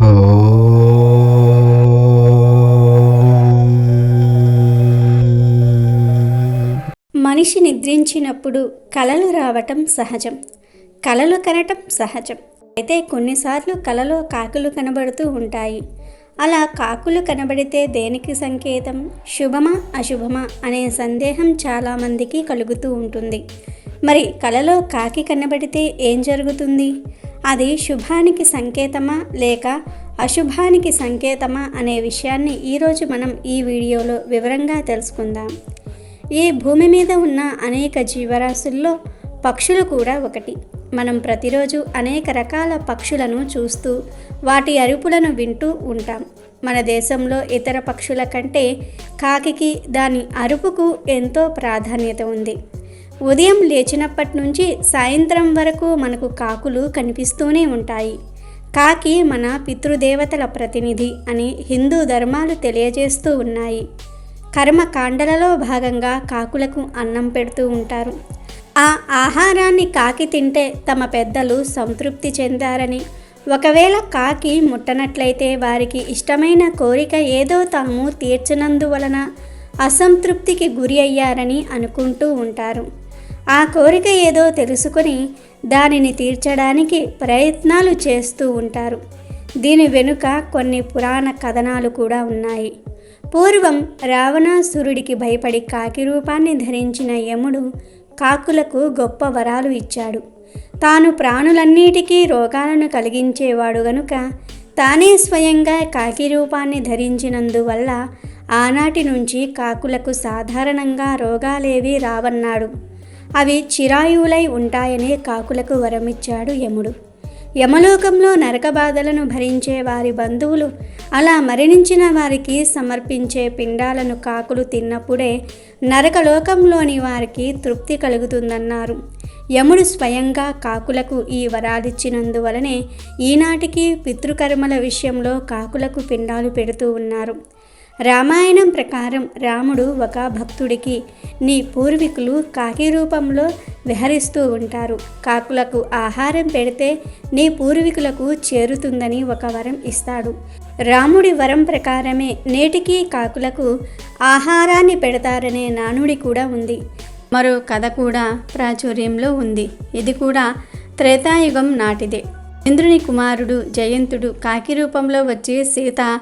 మనిషి నిద్రించినప్పుడు కలలు రావటం సహజం. కలలు కనటం సహజం. అయితే కొన్నిసార్లు కలలో కాకులు కనబడుతూ ఉంటాయి. అలా కాకులు కనబడితే దేనికి సంకేతం? శుభమా అశుభమా అనే సందేహం చాలామందికి కలుగుతూ ఉంటుంది. మరి కలలో కాకి కనబడితే ఏం జరుగుతుంది? అది శుభానికి సంకేతమా లేక అశుభానికి సంకేతమా అనే విషయాన్ని ఈరోజు మనం ఈ వీడియోలో వివరంగా తెలుసుకుందాం. ఈ భూమి మీద ఉన్న అనేక జీవరాశుల్లో పక్షులు కూడా ఒకటి. మనం ప్రతిరోజు అనేక రకాల పక్షులను చూస్తూ వాటి అరుపులను వింటూ ఉంటాం. మన దేశంలో ఇతర పక్షుల కంటే కాకికి దాని అరుపుకు ఎంతో ప్రాధాన్యత ఉంది. ఉదయం లేచినప్పటి నుంచి సాయంత్రం వరకు మనకు కాకులు కనిపిస్తూనే ఉంటాయి. కాకి మన పితృదేవతల ప్రతినిధి అని హిందూ ధర్మాలు తెలియజేస్తూ ఉన్నాయి. కర్మకాండలలో భాగంగా కాకులకు అన్నం పెడుతూ ఉంటారు. ఆ ఆహారాన్ని కాకి తింటే తమ పెద్దలు సంతృప్తి చెందారని. ఒకవేళ కాకి ముట్టనట్లయితే వారికి ఇష్టమైన కోరిక ఏదో తాము తీర్చినందువలన అసంతృప్తికి గురి అయ్యారని అనుకుంటూ ఉంటారు. ఆ కోరిక ఏదో తెలుసుకొని దానిని తీర్చడానికి ప్రయత్నాలు చేస్తూ ఉంటారు. దీని వెనుక కొన్ని పురాణ కథనాలు కూడా ఉన్నాయి. పూర్వం రావణాసురుడికి భయపడి కాకి రూపాన్ని ధరించిన యముడు కాకులకు గొప్ప వరాలు ఇచ్చాడు. తాను ప్రాణులన్నిటికీ రోగాలను కలిగించేవాడు గనుక తానే స్వయంగా కాకి రూపాన్ని ధరించినందువల్ల ఆనాటి నుంచి కాకులకు సాధారణంగా రోగాలేవీ రావన్నాడు. అవి చిరాయువులై ఉంటాయనే కాకులకు వరమిచ్చాడు యముడు. యమలోకంలో నరక బాధలను భరించే వారి బంధువులు అలా మరణించిన వారికి సమర్పించే పిండాలను కాకులు తిన్నప్పుడే నరకలోకంలోని వారికి తృప్తి కలుగుతుందన్నారు. యముడు స్వయంగా కాకులకు ఈ వరాలిచ్చినందువలనే ఈనాటికి పితృకర్మల విషయంలో కాకులకు పిండాలు పెడుతూ ఉన్నారు. రామాయణం ప్రకారం రాముడు ఒక భక్తుడికి నీ పూర్వీకులు కాకి రూపంలో విహరిస్తూ ఉంటారు. కాకులకు ఆహారం పెడితే నీ పూర్వీకులకు చేరుతుందని ఒక వరం ఇస్తాడు. రాముడి వరం ప్రకారమే నేటికి కాకులకు ఆహారాన్ని పెడతారనే నానుడి కూడా ఉంది. మరో కథ కూడా ప్రాచుర్యంలో ఉంది. ఇది కూడా త్రేతాయుగం నాటిదే. ఇంద్రుని కుమారుడు జయంతుడు కాకి రూపంలో వచ్చి సీత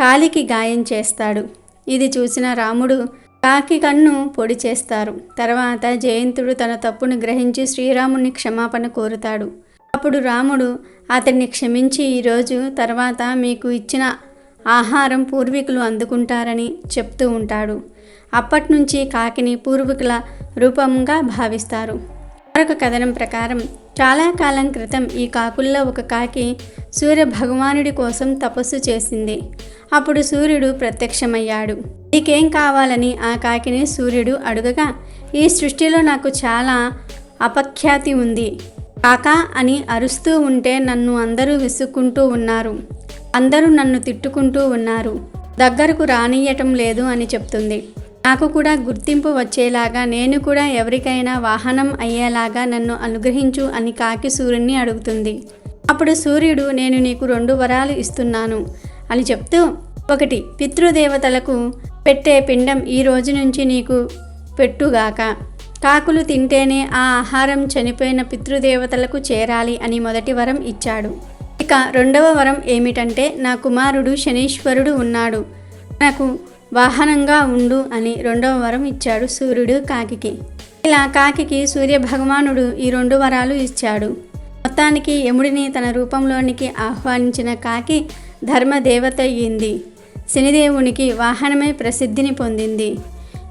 కాలికి గాయం చేస్తాడు. ఇది చూసిన రాముడు కాకి కన్ను పొడి చేస్తారు. తర్వాత జయంతుడు తన తప్పును గ్రహించి శ్రీరాముని క్షమాపణ కోరుతాడు. అప్పుడు రాముడు అతన్ని క్షమించి ఈరోజు తర్వాత మీకు ఇచ్చిన ఆహారం పూర్వీకులు అందుకుంటారని చెప్తూ ఉంటాడు. అప్పటి నుంచి కాకిని పూర్వీకుల రూపంగా భావిస్తారు. మరొక కథనం ప్రకారం చాలా కాలం క్రితం ఈ కాకుల్లో ఒక కాకి సూర్య భగవానుడి కోసం తపస్సు చేసింది. అప్పుడు సూర్యుడు ప్రత్యక్షమయ్యాడు. నీకేం కావాలని ఆ కాకిని సూర్యుడు అడుగగా ఈ సృష్టిలో నాకు చాలా అపఖ్యాతి ఉంది. కాక అని అరుస్తూ ఉంటే నన్ను అందరూ విసుక్కుంటూ ఉన్నారు. అందరూ నన్ను తిట్టుకుంటూ ఉన్నారు. దగ్గరకు రానియటం లేదు అని చెప్తుంది. నాకు కూడా గుర్తింపు వచ్చేలాగా నేను కూడా ఎవరికైనా వాహనం అయ్యేలాగా నన్ను అనుగ్రహించు అని కాకి సూర్యుడిని అడుగుతుంది. అప్పుడు సూర్యుడు నేను నీకు రెండు వరాలు ఇస్తున్నాను అని చెప్తూ ఒకటి పితృదేవతలకు పెట్టే పిండం ఈ రోజు నుంచి నీకు పెట్టుగాక. కాకులు తింటేనే ఆ ఆహారం చనిపోయిన పితృదేవతలకు చేరాలి అని మొదటి వరం ఇచ్చాడు. ఇక రెండవ వరం ఏమిటంటే నా కుమారుడు శనీశ్వరుడు ఉన్నాడు. నాకు వాహనంగా ఉండు అని రెండవ వరం ఇచ్చాడు సూర్యుడు కాకికి. ఇలా కాకికి సూర్య భగవానుడు ఈ రెండు వరాలు ఇచ్చాడు. మొత్తానికి యముడిని తన రూపంలోనికి ఆహ్వానించిన కాకి ధర్మదేవత అయ్యింది. శనిదేవునికి వాహనమే ప్రసిద్ధిని పొందింది.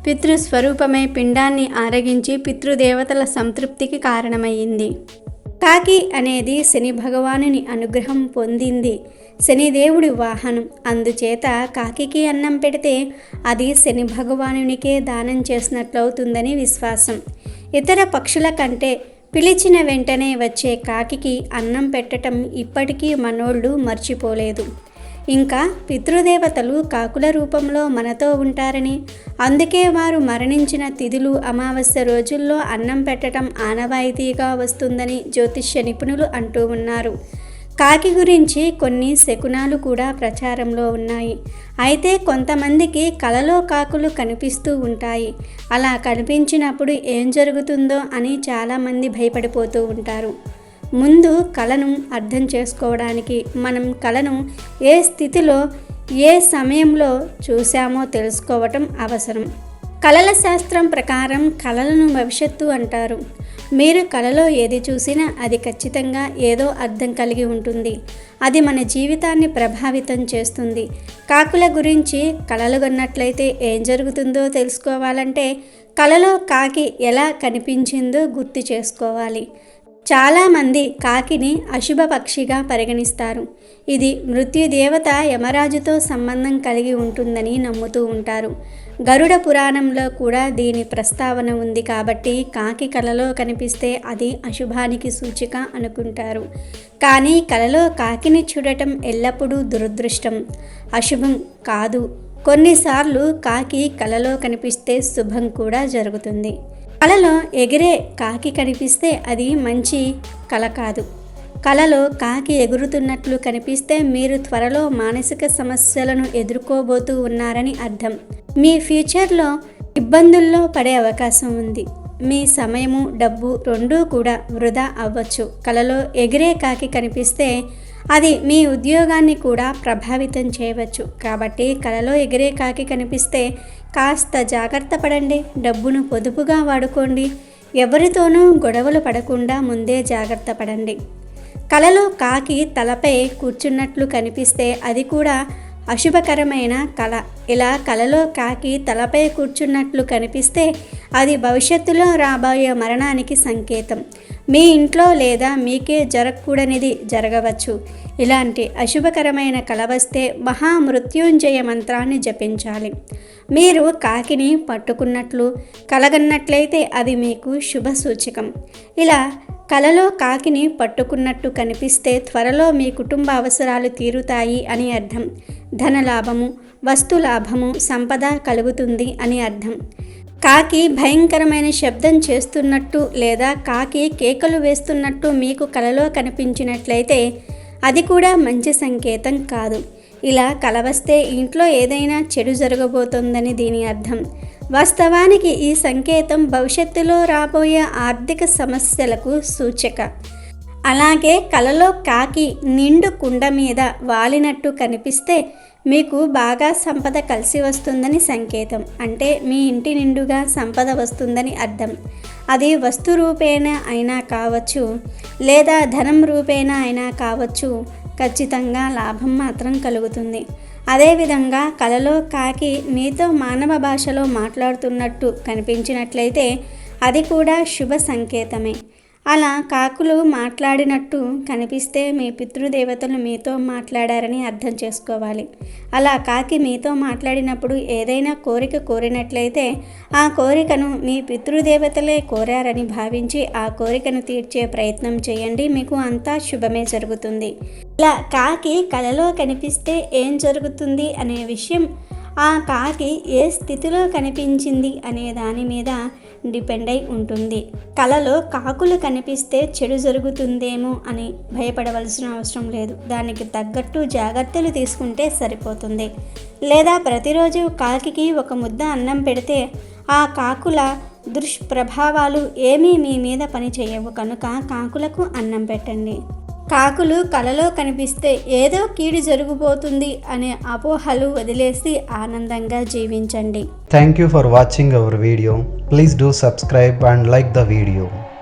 పితృస్వరూపమే పిండాన్ని ఆరగించి పితృదేవతల సంతృప్తికి కారణమయ్యింది. కాకి అనేది శని భగవానుని అనుగ్రహం పొందింది. శనిదేవుడి వాహనం. అందుచేత కాకికి అన్నం పెడితే అది శని భగవానునికే దానం చేసినట్లవుతుందని విశ్వాసం. ఇతర పక్షుల కంటే పిలిచిన వెంటనే వచ్చే కాకికి అన్నం పెట్టటం ఇప్పటికీ మనోళ్ళు మర్చిపోలేదు. ఇంకా పితృదేవతలు కాకుల రూపంలో మనతో ఉంటారని. అందుకే వారు మరణించిన తిథులు అమావాస్య రోజుల్లో అన్నం పెట్టడం ఆనవాయితీగా వస్తుందని జ్యోతిష్య నిపుణులు అంటూ ఉన్నారు. కాకి గురించి కొన్ని శకునాలు కూడా ప్రచారంలో ఉన్నాయి. అయితే కొంతమందికి కలలో కాకులు కనిపిస్తూ ఉంటాయి. అలా కనిపించినప్పుడు ఏం జరుగుతుందో అని చాలామంది భయపడిపోతూ ఉంటారు. ముందు కళను అర్థం చేసుకోవడానికి మనం కళను ఏ స్థితిలో ఏ సమయంలో చూసామో తెలుసుకోవటం అవసరం. కళల శాస్త్రం ప్రకారం కళలను భవిష్యత్తు అంటారు. మీరు కళలో ఏది చూసినా అది ఖచ్చితంగా ఏదో అర్థం కలిగి ఉంటుంది. అది మన జీవితాన్ని ప్రభావితం చేస్తుంది. కాకుల గురించి కళలు కొన్నట్లయితే ఏం జరుగుతుందో తెలుసుకోవాలంటే కళలో కాకి ఎలా కనిపించిందో గుర్తు చేసుకోవాలి. చాలామంది కాకిని అశుభ పక్షిగా పరిగణిస్తారు. ఇది మృత్యుదేవత యమరాజుతో సంబంధం కలిగి ఉంటుందని నమ్ముతూ ఉంటారు. గరుడ పురాణంలో కూడా దీని ప్రస్తావన ఉంది కాబట్టి కాకి కలలో కనిపిస్తే అది అశుభానికి సూచిక అనుకుంటారు. కానీ కలలో కాకిని చూడటం ఎల్లప్పుడూ దురదృష్టం. అశుభం కాదు. కొన్నిసార్లు కాకి కలలో కనిపిస్తే శుభం కూడా జరుగుతుంది. కలలో ఎగిరే కాకి కనిపిస్తే అది మంచి కల కాదు. కలలో కాకి ఎగురుతున్నట్లు కనిపిస్తే మీరు త్వరలో మానసిక సమస్యలను ఎదుర్కోబోతూ ఉన్నారని అర్థం. మీ ఫ్యూచర్లో ఇబ్బందుల్లో పడే అవకాశం ఉంది. మీ సమయము డబ్బు రెండూ కూడా వృధా అవ్వచ్చు. కలలో ఎగిరే కాకి కనిపిస్తే అది మీ ఉద్యోగాన్ని కూడా ప్రభావితం చేయవచ్చు. కాబట్టి కలలో ఎగిరే కాకి కనిపిస్తే కాస్త జాగ్రత్త పడండి. డబ్బును పొదుపుగా వాడుకోండి. ఎవరితోనూ గొడవలు పడకుండా ముందే జాగ్రత్త పడండి. కలలో కాకి తలపై కూర్చున్నట్లు కనిపిస్తే అది కూడా అశుభకరమైన కళ. ఇలా కలలో కాకి తలపై కూర్చున్నట్లు కనిపిస్తే అది భవిష్యత్తులో రాబోయే మరణానికి సంకేతం. మీ ఇంట్లో లేదా మీకే జరగకూడనిది జరగవచ్చు. ఇలాంటి అశుభకరమైన కల వస్తే మహామృత్యుంజయ మంత్రాన్ని జపించాలి. మీరు కాకిని పట్టుకున్నట్లు కలగన్నట్లయితే అది మీకు శుభ సూచకం ఇలా కలలో కాకిని పట్టుకున్నట్టు కనిపిస్తే త్వరలో మీ కుటుంబ అవసరాలు తీరుతాయి అని అర్థం. ధనలాభము వస్తులాభము సంపద కలుగుతుంది అని అర్థం. కాకి భయంకరమైన శబ్దం చేస్తున్నట్టు లేదా కాకి కేకలు వేస్తున్నట్టు మీకు కలలో కనిపించినట్లయితే అది కూడా మంచి సంకేతం కాదు. ఇలా కలవస్తే ఇంట్లో ఏదైనా చెడు జరగబోతోందని దీని అర్థం. వాస్తవానికి ఈ సంకేతం భవిష్యత్తులో రాబోయే ఆర్థిక సమస్యలకు సూచిక. అలాగే కలలో కాకి నిండు కుండ మీద వాలినట్టు కనిపిస్తే మీకు బాగా సంపద కలిసి వస్తుందని సంకేతం. అంటే మీ ఇంటి నిండుగా సంపద వస్తుందని అర్థం. అది వస్తు రూపేణ అయినా కావచ్చు లేదా ధనం రూపేణ అయినా కావచ్చు ఖచ్చితంగా లాభం మాత్రం కలుగుతుంది. అదేవిధంగా కలలో కాకి మీతో మానవ భాషలో మాట్లాడుతున్నట్టు కనిపించినట్లయితే అది కూడా శుభ సంకేతమే. అలా కాకులు మాట్లాడినట్టు కనిపిస్తే మీ పితృదేవతలు మీతో మాట్లాడారని అర్థం చేసుకోవాలి. అలా కాకి మీతో మాట్లాడినప్పుడు ఏదైనా కోరిక కోరినట్లయితే ఆ కోరికను మీ పితృదేవతలే కోరారని భావించి ఆ కోరికను తీర్చే ప్రయత్నం చేయండి. మీకు అంతా శుభమే జరుగుతుంది. ఇలా కాకి కలలో కనిపిస్తే ఏం జరుగుతుంది అనే విషయం ఆ కాకి ఏ స్థితిలో కనిపించింది అనే దాని మీద డిపెండ్ అయి ఉంటుంది. కలలో కాకులు కనిపిస్తే చెడు జరుగుతుందేమో అని భయపడవలసిన అవసరం లేదు. దానికి తగ్గట్టు జాగ్రత్తలు తీసుకుంటే సరిపోతుంది. లేదా ప్రతిరోజు కాకికి ఒక ముద్ద అన్నం పెడితే ఆ కాకుల దుష్ప్రభావాలు ఏమీ మీ మీద పని చేయవు. కనుక కాకులకు అన్నం పెట్టండి. కాకులు కలలో కనిపిస్తే ఏదో కీడు జరుగుబోతుంది అనే అపోహలు వదిలేసి ఆనందంగా జీవించండి. Thank you for watching our video please do subscribe and like the video